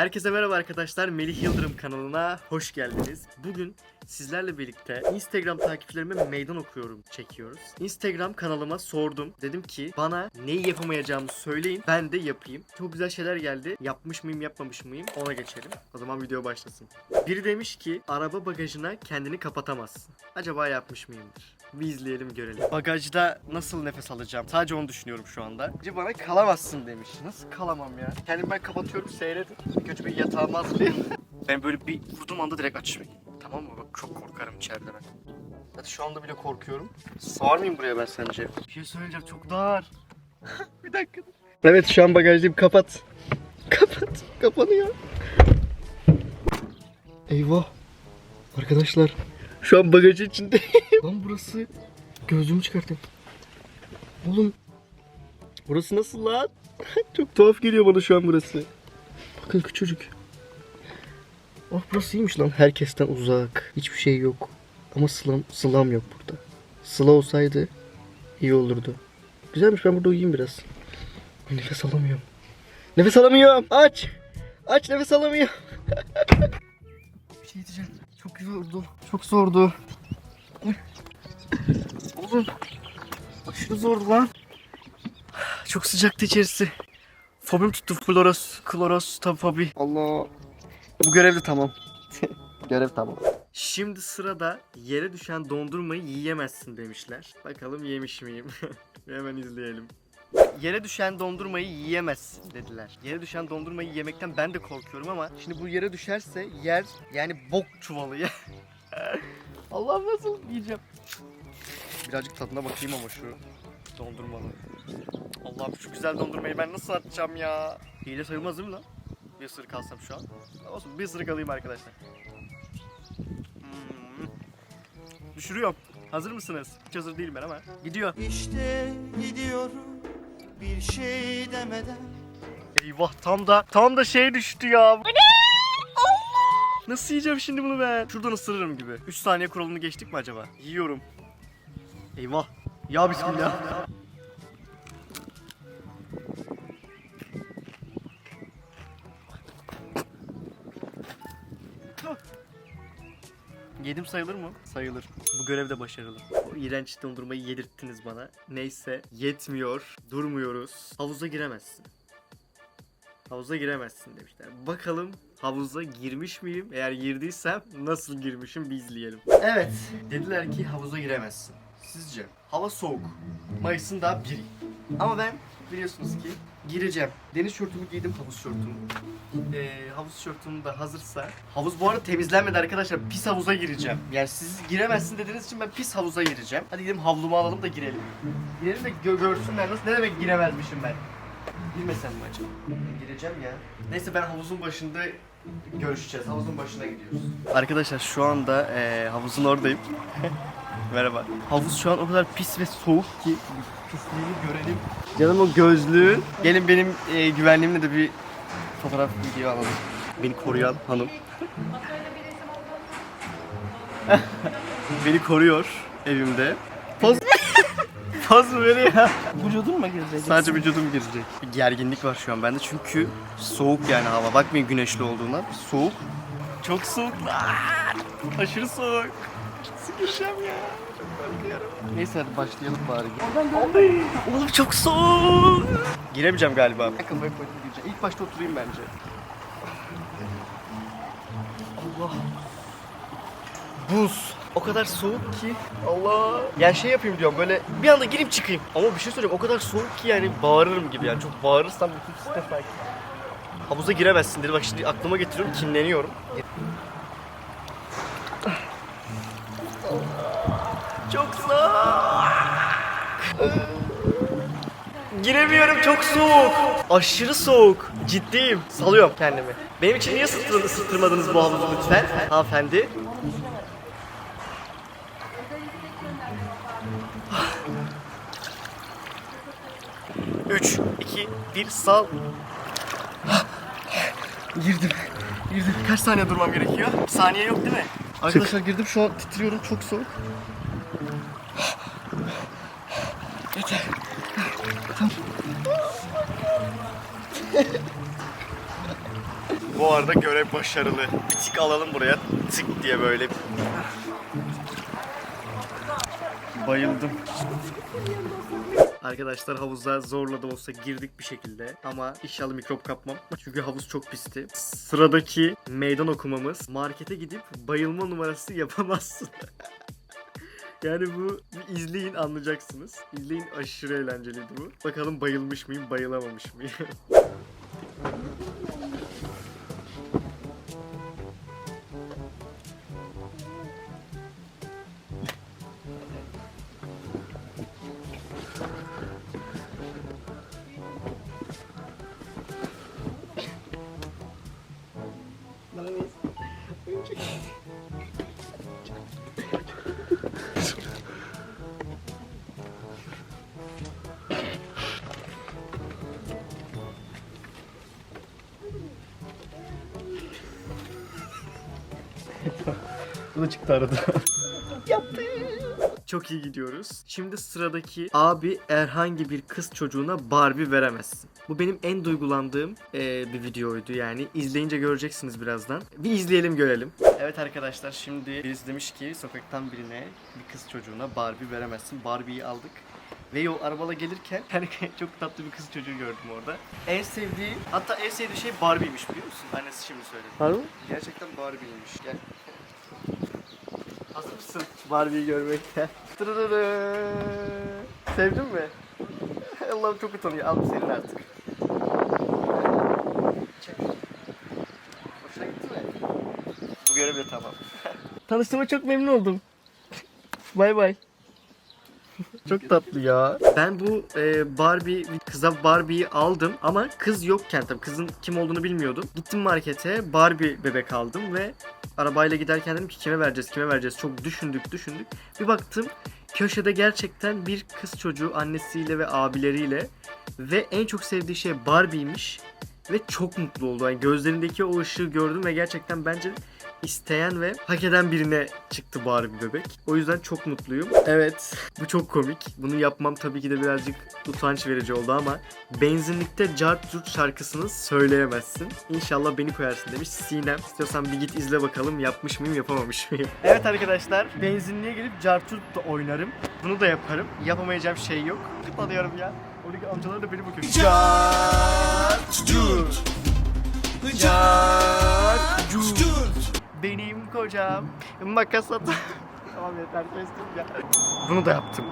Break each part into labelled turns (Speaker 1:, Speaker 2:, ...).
Speaker 1: Herkese merhaba arkadaşlar. Melih Yıldırım kanalına hoş geldiniz. Bugün sizlerle birlikte Instagram takipçilerime meydan okuyorum çekiyoruz. Instagram kanalıma sordum. Dedim ki bana neyi yapamayacağımı söyleyin. Ben de yapayım. Çok güzel şeyler geldi. Yapmış mıyım yapmamış mıyım ona geçelim. O zaman video başlasın. Biri demiş ki araba bagajına kendini kapatamazsın. Acaba yapmış mıyımdır? Bir izleyelim görelim. Bagajda nasıl nefes alacağım? Sadece onu düşünüyorum şu anda. Biri bana kalamazsın demiş. Nasıl kalamam ya? Kendimi ben kapatıyorum seyredin. Kötü bir yatağıma hazırlayayım. ben böyle bir vurduğum anda direkt açmayın. Tamam mı? Bak çok korkarım içeride ben. Zaten şu anda bile korkuyorum. Sığar mıyım buraya ben sence? Bir şey söyleyeceğim çok dar. bir dakika. Evet şu an bagajdayım kapat. Kapat. Kapanıyor. Eyvah. Arkadaşlar. Şu an bagajın içinde. Lan burası. Gözümü çıkartayım. Oğlum. Burası nasıl lan? Çok tuhaf geliyor bana şu an burası. Bakın küçücük. Ah burası iyiymiş lan. Herkesten uzak. Hiçbir şey yok. Ama sılam, sılam yok burada. Sıla olsaydı iyi olurdu. Güzelmiş ben burada uyuyayım biraz. Nefes alamıyorum. Nefes alamıyorum. Aç. Aç nefes alamıyorum. Bir şey diyeceğim. Çok zordu. Çok zordu. Oğlum. Aşırı zordu lan. Çok sıcaktı içerisi. Fobim tuttu. Kloros, kloros, fobi. Allah. Bu görev de tamam. görev tamam. Şimdi sırada yere düşen dondurmayı yiyemezsin demişler. Bakalım yemiş miyim? Hemen izleyelim. Yere düşen dondurmayı yiyemezsin dediler. Yere düşen dondurmayı yemekten ben de korkuyorum ama şimdi bu yere düşerse yer yani bok çuvalı ya. Allah'ım nasıl yiyeceğim? Birazcık tadına bakayım ama şu dondurmalı. Allah'ım şu güzel dondurmayı ben nasıl atacağım ya? Hile sayılmaz değil mi lan? Bir ısırık alsam şu an. Olsun bir ısırık alayım arkadaşlar. Hmm. Düşürüyorum. Hazır mısınız? Hiç hazır değilim ben ama. Gidiyor.
Speaker 2: İşte gidiyorum bir şey demeden
Speaker 1: Eyvah tam da tam da şey düştü ya. Nasıl yiyeceğim şimdi bunu ben? Şuradan ısırırım gibi. 3 saniye kuralını geçtik mi acaba? Yiyorum. Eyvah. Ya bismillah. Yedim sayılır mı? Sayılır. Bu görevde başarılı. O iğrenç dondurmayı yedirttiniz bana. Neyse yetmiyor. Durmuyoruz. Havuza giremezsin. Havuza giremezsin demişler. Bakalım havuza girmiş miyim? Eğer girdiysem nasıl girmişim bir izleyelim. Evet. Dediler ki havuza giremezsin. Sizce? Hava soğuk. Mayıs'ın daha biri. Ama ben biliyorsunuz ki gireceğim. Deniz şortumu giydim havuz şortumu. Ee, havuz şortum da hazırsa. Havuz bu arada temizlenmedi arkadaşlar. Pis havuza gireceğim. Yani siz giremezsin dediğiniz için ben pis havuza gireceğim. Hadi gidelim havlumu alalım da girelim. Girelim de gö- görsünler nasıl ne demek giremezmişim ben. Girmesem mi acaba? Gireceğim ya. Neyse ben havuzun başında görüşeceğiz. Havuzun başına gidiyoruz. Arkadaşlar şu anda eee, havuzun oradayım. Merhaba. Havuz şu an o kadar pis ve soğuk ki pisliğini görelim. Canım o gözlüğün. Gelin benim eee, güvenliğimle de bir fotoğraf video alalım. Beni koruyan hanım. Beni koruyor evimde. Poz Poz mu veriyor?
Speaker 2: Vücudun mu girecek?
Speaker 1: Sadece vücudum girecek. Bir gerginlik var şu an bende çünkü soğuk yani hava. Bakmayın güneşli olduğuna. Soğuk. Çok soğuk lan. Aşırı soğuk. Sıkışacağım ya. Çok korkuyorum. Neyse hadi başlayalım bari. Ay, Oğlum çok soğuk. Giremeyeceğim galiba. Kafayı koyup gireceğim. İlk başta oturayım bence. Allah. Buz. O kadar soğuk ki. Allah. Yani şey yapayım diyorum böyle bir anda girip çıkayım. Ama bir şey söyleyeyim o kadar soğuk ki yani bağırırım gibi yani. Çok bağırırsam bütün stres belki. Havuza giremezsin dedi. Bak şimdi aklıma getiriyorum kinleniyorum. Giremiyorum çok soğuk. Aşırı soğuk. Ciddiyim. Salıyorum kendimi. Benim için niye ısıttır- ısıttırmadınız bu havuzu lütfen? Hanımefendi. 3, 2, 1 sal. Girdim. Girdim. Kaç saniye durmam gerekiyor? Bir saniye yok değil mi? Arkadaşlar girdim şu an titriyorum çok soğuk. Yeter. Tamam. Bu arada görev başarılı. Bir tik alalım buraya. Tık diye böyle. Bayıldım. Arkadaşlar havuza zorla da olsa girdik bir şekilde ama inşallah mikrop kapmam. Çünkü havuz çok pisti. Sıradaki meydan okumamız markete gidip bayılma numarası yapamazsın. yani bu bir izleyin anlayacaksınız. İzleyin aşırı eğlenceliydi bu. Bakalım bayılmış mıyım bayılamamış mıyım. da çıktı arada. Yaptı. Çok iyi gidiyoruz. Şimdi sıradaki abi herhangi bir kız çocuğuna Barbie veremezsin. Bu benim en duygulandığım eee, bir videoydu yani. İzleyince göreceksiniz birazdan. Bir izleyelim görelim. Evet arkadaşlar şimdi birisi demiş ki sokaktan birine bir kız çocuğuna Barbie veremezsin. Barbie'yi aldık. Ve yol arabala gelirken yani çok tatlı bir kız çocuğu gördüm orada. En sevdiği, hatta en sevdiği şey Barbie'ymiş biliyor musun? Annesi şimdi söyledi.
Speaker 3: Harbi?
Speaker 1: Gerçekten Barbie'ymiş. Gel. Hazır mısın Barbie'yi görmekte? Tırırırı. Sevdin mi? Allah'ım çok utanıyor. Al senin artık. Çek. Hoşuna gitti mi? Bu görev de tamam. Tanıştığıma çok memnun oldum. bay bay. Çok tatlı ya. Ben bu e, Barbie kıza Barbie'yi aldım ama kız yokken tabii kızın kim olduğunu bilmiyordum. Gittim markete Barbie bebek aldım ve arabayla giderken dedim ki kime vereceğiz kime vereceğiz çok düşündük düşündük. Bir baktım köşede gerçekten bir kız çocuğu annesiyle ve abileriyle ve en çok sevdiği şey Barbie'ymiş ve çok mutlu oldu. Yani gözlerindeki o ışığı gördüm ve gerçekten bence isteyen ve hak eden birine çıktı Barbie bebek. O yüzden çok mutluyum. Evet, bu çok komik. Bunu yapmam tabii ki de birazcık utanç verici oldu ama benzinlikte Cart Curt şarkısını söyleyemezsin. İnşallah beni koyarsın demiş Sinem. İstiyorsan bir git izle bakalım yapmış mıyım yapamamış mıyım. Evet arkadaşlar benzinliğe gelip Cart Curt da oynarım. Bunu da yaparım. Yapamayacağım şey yok. Klip alıyorum ya. Oradaki amcalar da beni bakıyor. Cart Curt. Cart Curt. Benim kocam makas at. tamam yeter kestim ya. Bunu da yaptım.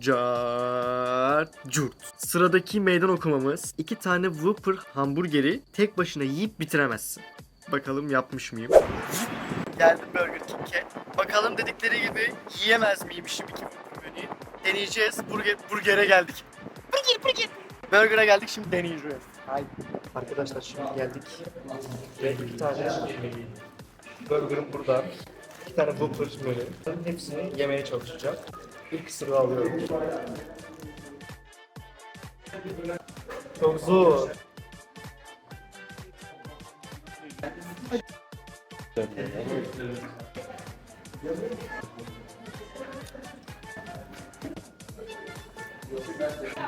Speaker 1: Cart curt. Sıradaki meydan okumamız iki tane Whopper hamburgeri tek başına yiyip bitiremezsin. Bakalım yapmış mıyım? Geldim Burger King'e. Bakalım dedikleri gibi yiyemez miymişim iki Whopper menüyü. Deneyeceğiz. Burger, burger'e geldik. Burger, burger. Burger'a geldik şimdi deneyeceğiz. Haydi. Arkadaşlar şimdi geldik. Ve iki tane burger'ım burada. İki tane Whopper menü. Hepsini yemeye çalışacağım. İlk ısırığı alıyorum. Çok zor.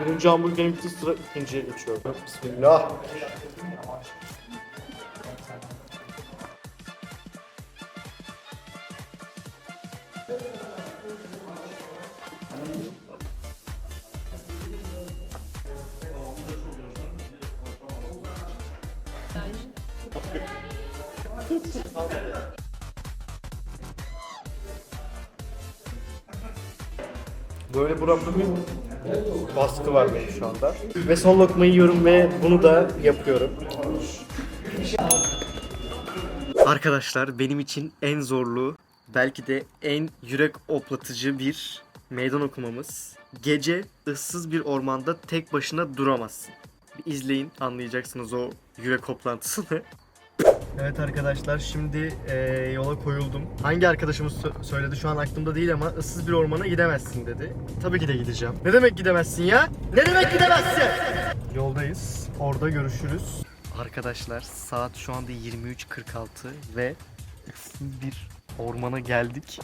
Speaker 1: Birinci hamburgerim bitti sıra ikinciye geçiyor. Bismillah. Böyle buramda bir baskı var benim şu anda. Ve son lokmayı yiyorum ve bunu da yapıyorum. Arkadaşlar benim için en zorlu, belki de en yürek oplatıcı bir meydan okumamız. Gece ıssız bir ormanda tek başına duramazsın. Bir izleyin anlayacaksınız o yürek hoplantısını. Evet arkadaşlar şimdi eee, yola koyuldum. Hangi arkadaşımız sö- söyledi şu an aklımda değil ama ıssız bir ormana gidemezsin dedi. Tabii ki de gideceğim. Ne demek gidemezsin ya? Ne demek gidemezsin? Yoldayız. Orada görüşürüz. Arkadaşlar saat şu anda 23.46 ve bir ormana geldik.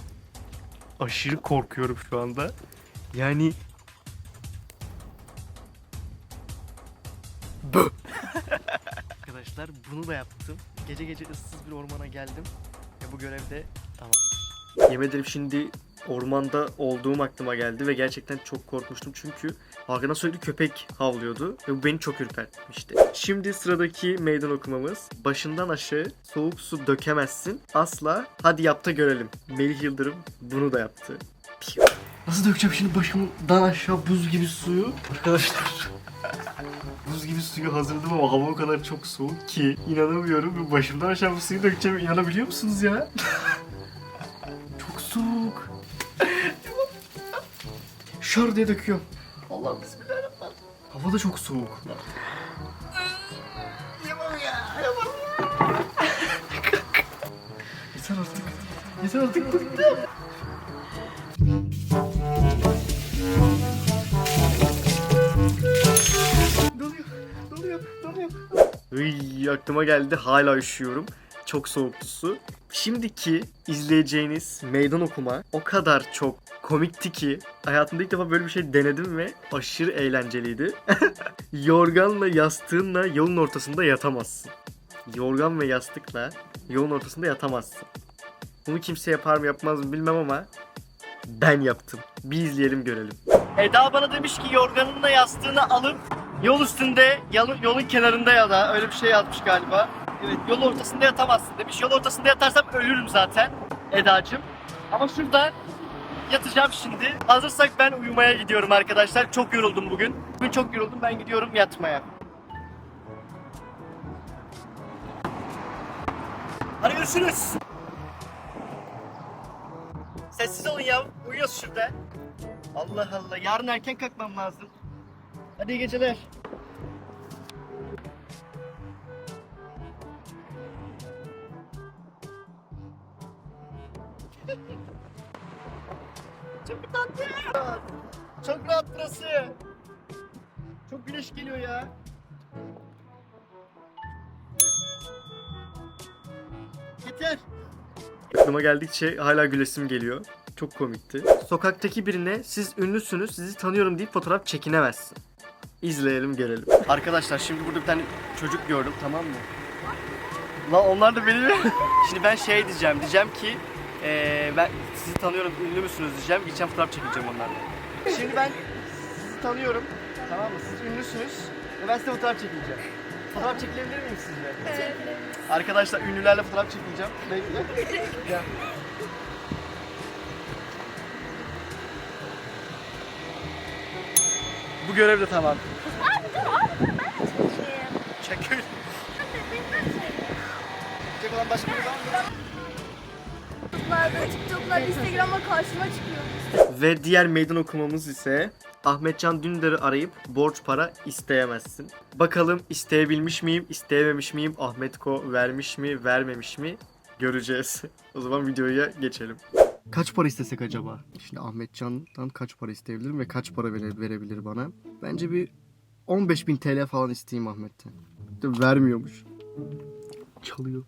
Speaker 1: Aşırı korkuyorum şu anda. Yani! Arkadaşlar bunu da yaptım. Gece gece ıssız bir ormana geldim. Ve bu görevde tamam. Yemin ederim şimdi ormanda olduğum aklıma geldi ve gerçekten çok korkmuştum çünkü arkadan sürekli köpek havlıyordu ve bu beni çok ürpertmişti. Şimdi sıradaki meydan okumamız başından aşağı soğuk su dökemezsin asla hadi yap da görelim. Melih Yıldırım bunu da yaptı. Nasıl dökeceğim şimdi başımdan aşağı buz gibi suyu? Arkadaşlar buz gibi suyu hazırladım ama hava o kadar çok soğuk ki inanamıyorum. Başımdan aşağı bu suyu dökeceğim inanabiliyor musunuz ya? Şar diye döküyorum. Allah bismillahirrahmanirrahim. Hava da çok soğuk. Yapamam ya, yapamam ya. Yeter artık. Yeter artık bıktım. Doluyor, doluyor, doluyor. Iy, aklıma geldi hala üşüyorum. Çok soğuktu su. Şimdiki izleyeceğiniz meydan okuma o kadar çok komikti ki hayatımda ilk defa böyle bir şey denedim ve aşırı eğlenceliydi. Yorganla yastığınla yolun ortasında yatamazsın. Yorgan ve yastıkla yolun ortasında yatamazsın. Bunu kimse yapar mı yapmaz mı bilmem ama ben yaptım. Bir izleyelim görelim. Eda bana demiş ki yorganınla yastığını alıp yol üstünde, yolun kenarında ya da öyle bir şey yazmış galiba. Evet yol ortasında yatamazsın demiş. Yol ortasında yatarsam ölürüm zaten Eda'cığım. Ama şurada yatacağım şimdi. Hazırsak ben uyumaya gidiyorum arkadaşlar. Çok yoruldum bugün. Bugün çok yoruldum ben gidiyorum yatmaya. Hadi görüşürüz. Sessiz olun ya. Uyuyoruz şurada. Allah Allah. Yarın erken kalkmam lazım. Hadi iyi geceler. Yeter. Aklıma geldikçe hala gülesim geliyor. Çok komikti. Sokaktaki birine siz ünlüsünüz, sizi tanıyorum deyip fotoğraf çekinemezsin. İzleyelim görelim. Arkadaşlar şimdi burada bir tane çocuk gördüm tamam mı? Lan onlar da benim. şimdi ben şey diyeceğim. Diyeceğim ki eee, ben sizi tanıyorum ünlü müsünüz diyeceğim. Gideceğim fotoğraf çekeceğim onlarla. Şimdi ben sizi tanıyorum. Tamam mı? Siz ünlüsünüz. Ve ben size fotoğraf çekeceğim. Fotoğraf çekilebilir miyim sizinle? Arkadaşlar ünlülerle fotoğraf çekileceğim. Bekle. Gel. Bu görev de tamam. Çekil. Çek olan başka biri var mı?
Speaker 3: TikTok'lar, Instagram'a karşıma çıkıyor.
Speaker 1: Ve diğer meydan okumamız ise Ahmetcan Dündar'ı arayıp borç para isteyemezsin. Bakalım isteyebilmiş miyim, isteyememiş miyim, Ahmetko vermiş mi, vermemiş mi göreceğiz. o zaman videoya geçelim. Kaç para istesek acaba? Şimdi Ahmetcan'dan kaç para isteyebilirim ve kaç para vere- verebilir bana? Bence bir 15.000 TL falan isteyeyim Ahmet'ten. De vermiyormuş. Çalıyor.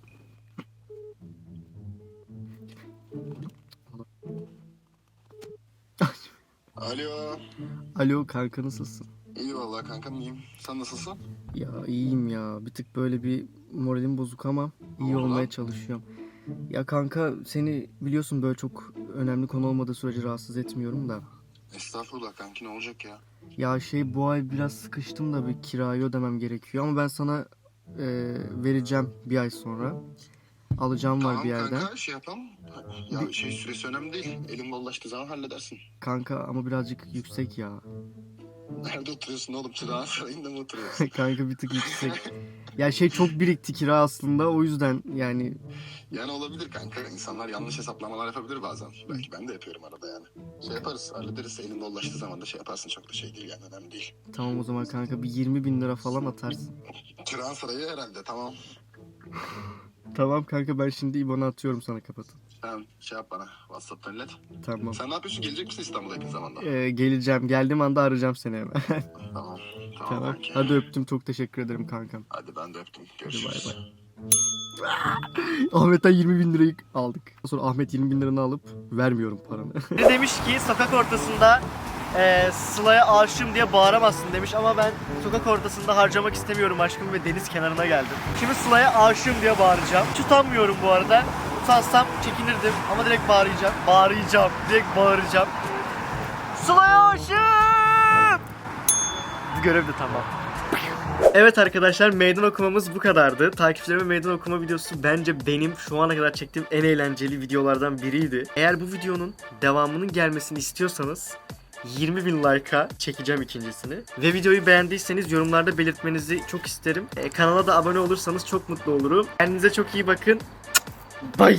Speaker 4: Alo.
Speaker 1: Alo kanka nasılsın?
Speaker 4: İyi vallahi kankam iyiyim. Sen nasılsın?
Speaker 1: Ya iyiyim ya. Bir tık böyle bir moralim bozuk ama iyi
Speaker 4: oldu
Speaker 1: olmaya çalışıyorum. Ya kanka seni biliyorsun böyle çok önemli konu olmadığı sürece rahatsız etmiyorum da.
Speaker 4: Estağfurullah kanki ne olacak ya?
Speaker 1: Ya şey bu ay biraz sıkıştım da bir kirayı ödemem gerekiyor ama ben sana e, vereceğim bir ay sonra. Alacağım var
Speaker 4: tamam
Speaker 1: bir yerden.
Speaker 4: kanka şey yapalım. Ya şey süresi önemli değil. Elim bollaştığı zaman halledersin.
Speaker 1: Kanka ama birazcık yüksek ya.
Speaker 4: Nerede oturuyorsun oğlum? Çırağan sarayında mı oturuyorsun?
Speaker 1: kanka bir tık yüksek. Ya şey çok birikti kira aslında o yüzden yani
Speaker 4: yani olabilir kanka. İnsanlar yanlış hesaplamalar yapabilir bazen. Belki ben de yapıyorum arada yani. Şey yaparız hallederiz. Elim bollaştığı zaman da şey yaparsın. Çok da şey değil yani önemli değil.
Speaker 1: tamam o zaman kanka bir 20 bin lira falan atarsın.
Speaker 4: Çırağan sarayı herhalde tamam.
Speaker 1: Tamam kanka ben şimdi IBAN'ı atıyorum sana kapatın.
Speaker 4: Sen şey yap bana. Whatsapp'tan ilet.
Speaker 1: Tamam.
Speaker 4: Sen ne yapıyorsun? Gelecek misin İstanbul'a yakın zamanda?
Speaker 1: Ee, geleceğim. Geldiğim anda arayacağım seni hemen.
Speaker 4: Tamam. Tamam,
Speaker 1: tamam.
Speaker 4: kanki.
Speaker 1: Hadi öptüm. Çok teşekkür ederim kankam.
Speaker 4: Hadi ben de öptüm.
Speaker 1: Hadi
Speaker 4: Görüşürüz.
Speaker 1: bay bay. Ahmet'ten 20 bin lirayı aldık. Sonra Ahmet 20 bin liranı alıp vermiyorum paranı. Demiş ki sokak ortasında Ee, Sıla'ya aşığım diye bağıramazsın demiş ama ben sokak ortasında harcamak istemiyorum aşkımı ve deniz kenarına geldim. Şimdi Sıla'ya aşığım diye bağıracağım. Hiç utanmıyorum bu arada. Utansam çekinirdim ama direkt bağıracağım. Bağıracağım. Direkt bağıracağım. Sıla'ya aşığım! Bu görev de tamam. Evet arkadaşlar meydan okumamız bu kadardı. Takipçilerime meydan okuma videosu bence benim şu ana kadar çektiğim en eğlenceli videolardan biriydi. Eğer bu videonun devamının gelmesini istiyorsanız 20 bin like'a çekeceğim ikincisini. Ve videoyu beğendiyseniz yorumlarda belirtmenizi çok isterim. E, kanala da abone olursanız çok mutlu olurum. Kendinize çok iyi bakın. Bye.